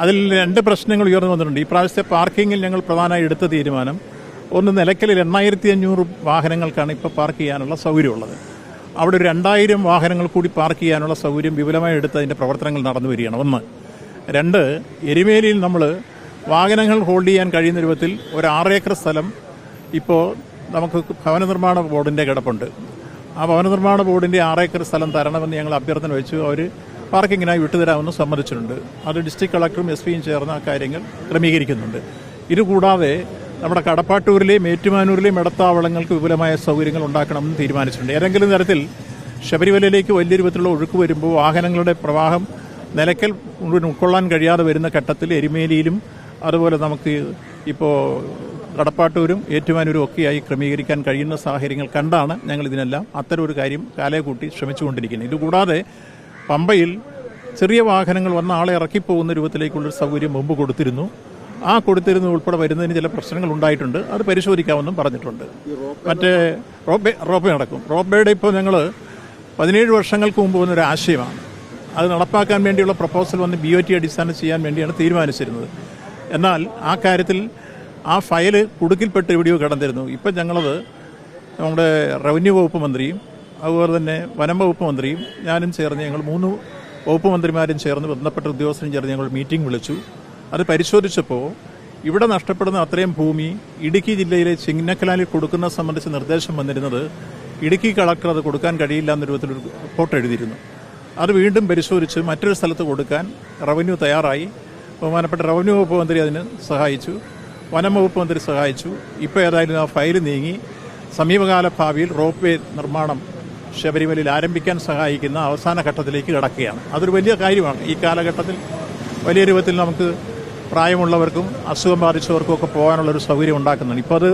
അതിൽ രണ്ട് പ്രശ്നങ്ങൾ ഉയർന്നു വന്നിട്ടുണ്ട്. ഈ പ്രാവശ്യത്തെ പാർക്കിങ്ങിൽ ഞങ്ങൾ പ്രധാനമായി എടുത്ത തീരുമാനം ഒന്ന് നിലയ്ക്കലിൽ എണ്ണായിരത്തി അഞ്ഞൂറ് വാഹനങ്ങൾക്കാണ് ഇപ്പോൾ പാർക്ക് ചെയ്യാനുള്ള സൗകര്യമുള്ളത്. അവിടെ ഒരു രണ്ടായിരം വാഹനങ്ങൾ കൂടി പാർക്ക് ചെയ്യാനുള്ള സൗകര്യം വിപുലമായി എടുത്ത് അതിന്റെ പ്രവർത്തനങ്ങൾ നടന്നു വരികയാണ്. ഒന്ന് രണ്ട് എരുമേലിയിൽ നമ്മൾ വാഹനങ്ങൾ ഹോൾഡ് ചെയ്യാൻ കഴിയുന്ന രൂപത്തിൽ ഒരു ഏക്കർ സ്ഥലം ഇപ്പോൾ നമുക്ക് ഭവന നിർമ്മാണ ബോർഡിന്റെ കിടപ്പുണ്ട്. ആ ഭവന നിർമ്മാണ ബോർഡിന്റെ ഏക്കർ സ്ഥലം തരണമെന്ന് ഞങ്ങൾ അഭ്യർത്ഥന വെച്ചു. അവർ പാർക്കിങ്ങിനായി വിട്ടുതരാമെന്ന് സമ്മതിച്ചിട്ടുണ്ട്. അത് ഡിസ്ട്രിക്ട് കളക്ടറും എസ് പിയും ചേർന്ന് ആ കാര്യങ്ങൾ ക്രമീകരിക്കുന്നുണ്ട്. ഇതുകൂടാതെ നമ്മുടെ കടപ്പാട്ടൂരിലെയും ഏറ്റുമാനൂരിലെയും ഇടത്താവളങ്ങൾക്ക് വിപുലമായ സൗകര്യങ്ങൾ ഉണ്ടാക്കണമെന്ന് തീരുമാനിച്ചിട്ടുണ്ട്. ഏതെങ്കിലും തരത്തിൽ ശബരിമലയിലേക്ക് വലിയ രൂപത്തിലുള്ള ഒഴുക്ക് വരുമ്പോൾ വാഹനങ്ങളുടെ പ്രവാഹം നിലയ്ക്കൽ ഉൾക്കൊള്ളാൻ കഴിയാതെ വരുന്ന ഘട്ടത്തിൽ എരുമേലിയിലും അതുപോലെ നമുക്ക് ഇപ്പോൾ കടപ്പാട്ടൂരും ഏറ്റുമാനൂരും ഒക്കെയായി ക്രമീകരിക്കാൻ കഴിയുന്ന സാഹചര്യങ്ങൾ കണ്ടാണ് ഞങ്ങൾ ഇതിനെല്ലാം അത്തരം ഒരു കാര്യം കാലയെ കൂട്ടി ശ്രമിച്ചുകൊണ്ടിരിക്കുന്നത്. ഇതുകൂടാതെ പമ്പയിൽ ചെറിയ വാഹനങ്ങൾ വന്ന ആളെ ഇറക്കിപ്പോകുന്ന രൂപത്തിലേക്കുള്ളൊരു സൗകര്യം മുമ്പ് കൊടുത്തിരുന്നു. ആ കൊടുത്തിരുന്ന ഉൾപ്പെടെ വരുന്നതിന് ചില പ്രശ്നങ്ങൾ ഉണ്ടായിട്ടുണ്ട്. അത് പരിശോധിക്കാമെന്നും പറഞ്ഞിട്ടുണ്ട്. മറ്റേ റോപ്പ് റോബേ നടക്കും. റോബേയുടെ ഇപ്പോൾ ഞങ്ങൾ പതിനേഴ് വർഷങ്ങൾക്ക് മുമ്പ് വന്നൊരു ആശയമാണ്. അത് നടപ്പാക്കാൻ വേണ്ടിയുള്ള പ്രപ്പോസൽ വന്ന് ബി ഒ ടി അടിസ്ഥാനം ചെയ്യാൻ വേണ്ടിയാണ് തീരുമാനിച്ചിരുന്നത്. എന്നാൽ ആ കാര്യത്തിൽ ആ ഫയൽ കുടുക്കിൽപ്പെട്ട് എവിടെയോ കിടന്നിരുന്നു. ഇപ്പം ഞങ്ങളത് നമ്മുടെ റവന്യൂ വകുപ്പ് മന്ത്രിയും അതുപോലെ തന്നെ വനം വകുപ്പ് മന്ത്രിയും ഞാനും ചേർന്ന് ഞങ്ങൾ മൂന്ന് വകുപ്പ് മന്ത്രിമാരും ചേർന്ന് ബന്ധപ്പെട്ട ഉദ്യോഗസ്ഥരും ചേർന്ന് ഞങ്ങൾ മീറ്റിംഗ് വിളിച്ചു. അത് പരിശോധിച്ചപ്പോൾ ഇവിടെ നഷ്ടപ്പെടുന്ന അത്രയും ഭൂമി ഇടുക്കി ജില്ലയിലെ ചിങ്ങക്കലാലിൽ കൊടുക്കുന്ന സംബന്ധിച്ച് നിർദ്ദേശം വന്നിരുന്നത് ഇടുക്കി കളക്ടർ അത് കൊടുക്കാൻ കഴിയില്ല എന്ന രൂപത്തിലൊരു റിപ്പോർട്ട് എഴുതിയിരുന്നു. അത് വീണ്ടും പരിശോധിച്ച് മറ്റൊരു സ്ഥലത്ത് കൊടുക്കാൻ റവന്യൂ തയ്യാറായി. ബഹുമാനപ്പെട്ട റവന്യൂ വകുപ്പ് മന്ത്രി അതിന് സഹായിച്ചു. വനം വകുപ്പ് മന്ത്രി സഹായിച്ചു. ഇപ്പോൾ ഏതായാലും ആ ഫയൽ നീങ്ങി. സമീപകാല ഭാവിയിൽ റോപ്പ് വേ നിർമ്മാണം ശബരിമലയിൽ ആരംഭിക്കാൻ സഹായിക്കുന്ന അവസാന ഘട്ടത്തിലേക്ക് കടക്കുകയാണ്. അതൊരു വലിയ കാര്യമാണ്. ഈ കാലഘട്ടത്തിൽ വലിയ രൂപത്തിൽ നമുക്ക് പ്രായമുള്ളവർക്കും അസുഖം ബാധിച്ചവർക്കും ഒക്കെ പോകാനുള്ളൊരു സൗകര്യം ഉണ്ടാക്കുന്നുണ്ട്. ഇപ്പോൾ അത്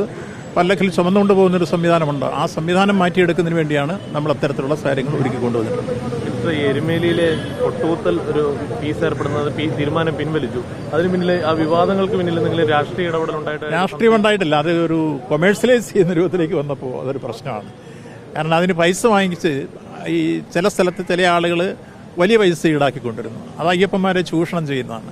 പല്ലക്കിൽ ചുമന്നുകൊണ്ട് പോകുന്നൊരു സംവിധാനമുണ്ട്. ആ സംവിധാനം മാറ്റിയെടുക്കുന്നതിന് വേണ്ടിയാണ് നമ്മൾ അത്തരത്തിലുള്ള കാര്യങ്ങൾ ഒരുക്കി കൊണ്ടുവന്നിട്ടുള്ളത്. ഇത്ര എരുമേലിയിലെ ഒട്ടൂത്തൽ ഒരു ഫീസ് ഏർപ്പെടുന്നത് തീരുമാനം പിൻവലിച്ചു. അതിന് പിന്നിലെ ആ വിവാദങ്ങൾക്ക് പിന്നിൽ നിങ്ങൾ രാഷ്ട്രീയ ഇടപെടൽ ഉണ്ടായിട്ട് രാഷ്ട്രീയം ഉണ്ടായിട്ടില്ല. അത് ഒരു കൊമേഴ്സ്യലൈസ് ചെയ്യുന്ന രൂപത്തിലേക്ക് വന്നപ്പോൾ അതൊരു പ്രശ്നമാണ്. കാരണം അതിന് പൈസ വാങ്ങിച്ച് ഈ ചില സ്ഥലത്ത് ചില ആളുകൾ വലിയ പൈസ ഈടാക്കിക്കൊണ്ടിരുന്നു. അത് അയ്യപ്പന്മാരെ ചൂഷണം ചെയ്യുന്നതാണ്.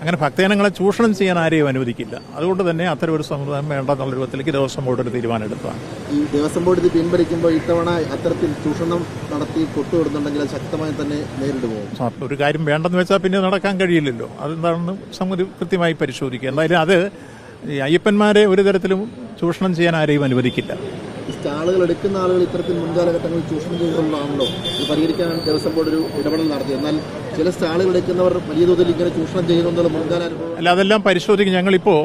അങ്ങനെ ഭക്തജനങ്ങളെ ചൂഷണം ചെയ്യാൻ ആരെയും അനുവദിക്കില്ല. അതുകൊണ്ട് തന്നെ അത്തരം ഒരു സമ്പ്രദായം വേണ്ട എന്നുള്ള രൂപത്തിലേക്ക് ദേവസ്വം ബോർഡ് ഒരു തീരുമാനം എടുത്തതാണ് ഈ ദേവസ്വം ബോർഡ് ഇത് പിൻവലിക്കുമ്പോൾ ഇത്തവണ അത്തരത്തിൽ ചൂഷണം നടത്തി കൊട്ടുവിടുന്നുണ്ടെങ്കിൽ ശക്തമായി തന്നെ നേരിടുമോ പോകും. ഒരു കാര്യം വേണ്ടെന്ന് വെച്ചാൽ പിന്നെ നടക്കാൻ കഴിയില്ലല്ലോ. അതെന്താണെന്ന് സംഗതി കൃത്യമായി പരിശോധിക്കുക. എന്തായാലും അത് ഈ അയ്യപ്പന്മാരെ ഒരു തരത്തിലും ചൂഷണം ചെയ്യാൻ ആരെയും അനുവദിക്കില്ല. സ്റ്റാളുകൾ എടുക്കുന്ന ആളുകൾ ഇത്തരത്തിൽ മുൻകാലഘട്ടങ്ങളിൽ ചൂഷണം ചെയ്തുകൊണ്ടാണല്ലോ ഇത് പരിഹരിക്കാൻ ദേവസ്വം ബോർഡ് ഒരു ഇടപെടൽ നടത്തി. എന്നാൽ ചില സ്റ്റാളുകൾ എടുക്കുന്നവർ വലിയ തോതിൽ ഇങ്ങനെ ചൂഷണം ചെയ്യുന്നുള്ള മുൻകാല അല്ല അതെല്ലാം പരിശോധിക്കും. ഞങ്ങളിപ്പോൾ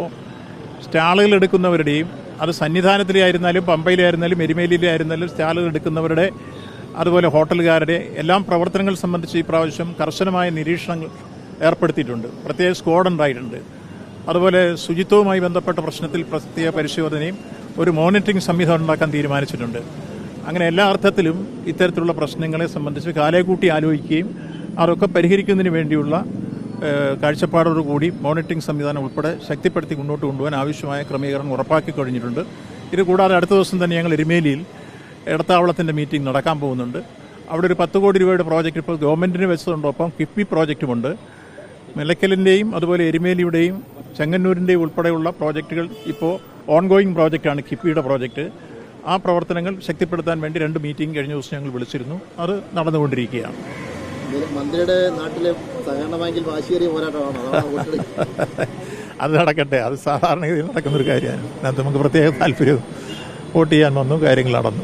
സ്റ്റാളുകൾ എടുക്കുന്നവരുടെയും അത് സന്നിധാനത്തിലായിരുന്നാലും പമ്പയിലായിരുന്നാലും പമ്പയിലെ ആയിരുന്നാലും എരുമേലിയിലെ ആയിരുന്നാലും സ്റ്റാളുകൾ എടുക്കുന്നവരുടെ അതുപോലെ ഹോട്ടലുകാരുടെ എല്ലാം പ്രവർത്തനങ്ങൾ സംബന്ധിച്ച് ഈ പ്രാവശ്യം കർശനമായ നിരീക്ഷണങ്ങൾ ഏർപ്പെടുത്തിയിട്ടുണ്ട്. പ്രത്യേക സ്ക്വാഡ് ഉണ്ടായിട്ടുണ്ട് അതുപോലെ ശുചിത്വവുമായി ബന്ധപ്പെട്ട പ്രശ്നത്തിൽ പ്രത്യേക പരിശോധനയും ഒരു മോണിറ്ററിംഗ് സംവിധാനം ഉണ്ടാക്കാൻ തീരുമാനിച്ചിട്ടുണ്ട്. അങ്ങനെ എല്ലാ അർത്ഥത്തിലും ഇത്തരത്തിലുള്ള പ്രശ്നങ്ങളെ സംബന്ധിച്ച് കാലേക്കൂട്ടി ആലോചിക്കുകയും അതൊക്കെ പരിഹരിക്കുന്നതിന് വേണ്ടിയുള്ള കാഴ്ചപ്പാടോടുകൂടി മോണിറ്ററിംഗ് സംവിധാനം ഉൾപ്പെടെ ശക്തിപ്പെടുത്തി മുന്നോട്ട് കൊണ്ടുപോകാൻ ആവശ്യമായ ക്രമീകരണം ഉറപ്പാക്കി കഴിഞ്ഞിട്ടുണ്ട്. ഇത് കൂടാതെ അടുത്ത ദിവസം തന്നെ ഞങ്ങൾ എരുമേലിയിൽ ഇടത്താവളത്തിന്റെ മീറ്റിംഗ് നടക്കാൻ പോകുന്നുണ്ട്. അവിടെ ഒരു പത്ത് കോടി രൂപയുടെ പ്രോജക്റ്റ് ഇപ്പോൾ ഗവൺമെന്റിന് വെച്ചതുകൊണ്ടൊപ്പം കിഫ്ബി പ്രോജക്റ്റുമുണ്ട് നിലയ്ക്കലിന്റെയും അതുപോലെ എരുമേലിയുടെയും ചെങ്ങന്നൂരിന്റെയും ഉൾപ്പെടെയുള്ള പ്രോജക്റ്റുകൾ ഇപ്പോൾ ഓൺഗോയിങ് പ്രോജക്റ്റാണ് കിഫ്ബിയുടെ പ്രോജക്റ്റ് ആ പ്രവർത്തനങ്ങൾ ശക്തിപ്പെടുത്താൻ വേണ്ടി രണ്ട് മീറ്റിംഗ് കഴിഞ്ഞ ദിവസം ഞങ്ങൾ വിളിച്ചിരുന്നു. അത് നടന്നുകൊണ്ടിരിക്കുകയാണ്. മന്ത്രിയുടെ നാട്ടിലെ സഹകരണ ബാങ്കിൽ വാശിയേറിയ പോരാട്ടമാണ്. അത് നടക്കട്ടെ. അത് സാധാരണഗതിയിൽ നടക്കുന്നൊരു കാര്യമാണ്. അതിനകത്ത് നമുക്ക് പ്രത്യേക താല്പര്യവും. വോട്ട് ചെയ്യാൻ വന്നു കാര്യങ്ങൾ നടന്നു.